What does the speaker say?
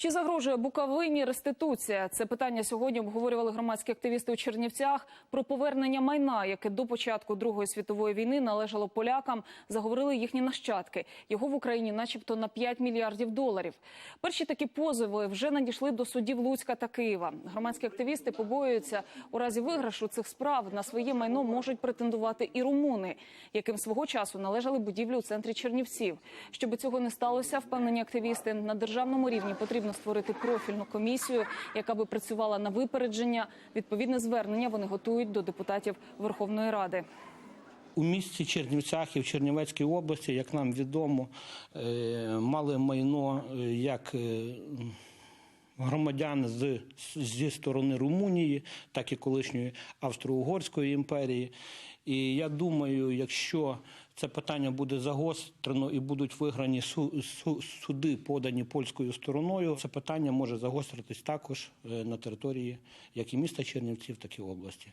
Чи загрожує Буковині реституція? Це питання сьогодні обговорювали громадські активісти у Чернівцях про повернення майна, яке до початку Другої світової війни належало полякам. Заговорили їхні нащадки. Його в Україні, начебто, на 5 мільярдів доларів. Перші такі позови вже надійшли до судів Луцька та Києва. Громадські активісти побоюються у разі виграшу цих справ на своє майно можуть претендувати і румуни, яким свого часу належали будівлі у центрі Чернівців. Щоб цього не сталося, впевнені активісти на державному рівні потрібно створити профільну комісію, яка би працювала на випередження. Відповідне звернення вони готують до депутатів Верховної Ради. У місті Чернівцях і в Чернівецькій області, як нам відомо, е, мали майно е, як громадяни з, зі сторони Румунії, так і колишньої Австро-Угорської імперії. І я думаю, якщо це питання буде загострено і будуть виграні су- су- суди, подані польською стороною, це питання може загостритись також е, на території як і міста Чернівців, так і області.